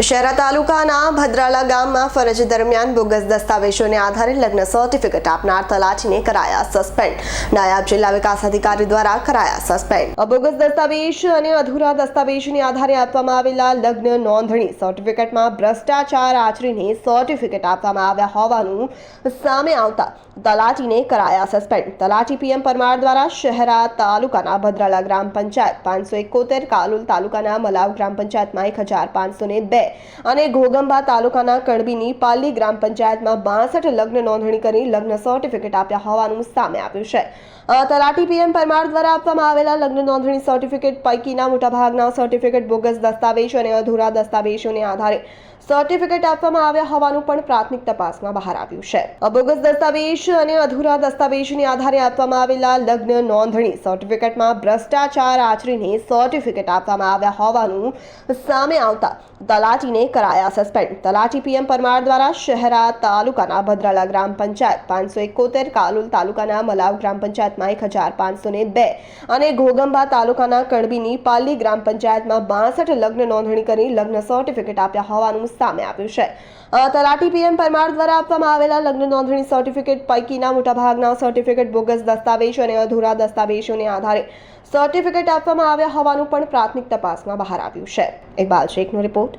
શહેરા તાલુકાના ભદ્રાલા ગામમાં ફરજ દરમિયાન બોગસ દસ્તાવેજોને આધારે લગ્ન સર્ટિફિકેટ આપનાર તલાટીને કરાયા સસ્પેન્ડ નાયબ જિલ્લા વિકાસ અધિકારી દ્વારા કરાયા સસ્પેન્ડ બોગસ દસ્તાવેજ અને અધૂરા દસ્તાવેજની આધારે આપવામાં આવેલા લગ્ન નોંધણી સર્ટિફિકેટમાં ભ્રષ્ટાચાર આચરીને સર્ટિફિકેટ આપવામાં આવ્યા હોવાનું સામે આવતા તલાટીને કરાયા સસ્પેન્ડ તલાટી પીએમ પરમાર દ્વારા શહેરા તાલુકાના ભદ્રાલા ગ્રામ પંચાયત પાંચસો એકોતેર કાલુલ તાલુકાના મલાવ ગ્રામ પંચાયતમાં એક હજાર પાંચસો ને બે અને ઘોગંબા તાલુકાના કડબીની પાલી ગ્રામ પંચાયતમાં બાસઠ લગ્ન નોંધણી કરી લગ્ન સર્ટિફિકેટ આપ્યા હોવાનું સામે આવ્યું છે. તલાટી પીએમ પરમાર દ્વારા આપવામાં આવેલા લગ્ન નોંધણી સર્ટિફિકેટ પૈકીના મોટાભાગના સર્ટિફિકેટ બોગસ દસ્તાવેજ અને અધૂરા દસ્તાવેજોને આધારે સર્ટિફિકેટ આપવામાં આવ્યા હોવાનું પણ પ્રાથમિક તપાસમાં બહાર આવ્યું છે. બોગસ દસ્તાવેજ અને અધૂરા દસ્તાવેજની આધારે આપવામાં આવેલા લગ્ન નોંધણી સર્ટિફિકેટમાં ભ્રષ્ટાચાર આચરીને સર્ટિફિકેટ આપવામાં આવ્યા હોવાનું સામે આવતા તલાટીને કરાયા સસ્પેન્ડ તલાટી પીએમ પરમાર દ્વારા શહેરા તાલુકાના ભદ્રાલા ગ્રામ પંચાયત પાંચસો એકોતેર કાલુલ તાલુકાના મલાવ ગ્રામ પંચાયતમાં એક હજાર પાંચસો ને બે અને ઘોગંબા તાલુકાના કડબીની પાલી ગ્રામ પંચાયતમાં બાસઠ લગ્ન નોંધણી કરી લગ્ન સર્ટિફિકેટ આપ્યા હોવાનું સામે આવ્યું છે તલાટી પીએમ પરમાર દ્વારા આપવામાં આવેલા લગ્ન નોંધણી સર્ટિફિકેટ પૈકીના મોટાભાગના સર્ટિફિકેટ બોગસ દસ્તાવેજ અને અધૂરા દસ્તાવેજોને આધારે સર્ટિફિકેટ આપવામાં આવ્યા હોવાનું પણ પ્રાથમિક તપાસમાં બહાર આવ્યું છે ઇકબાલ શેખનો રિપોર્ટ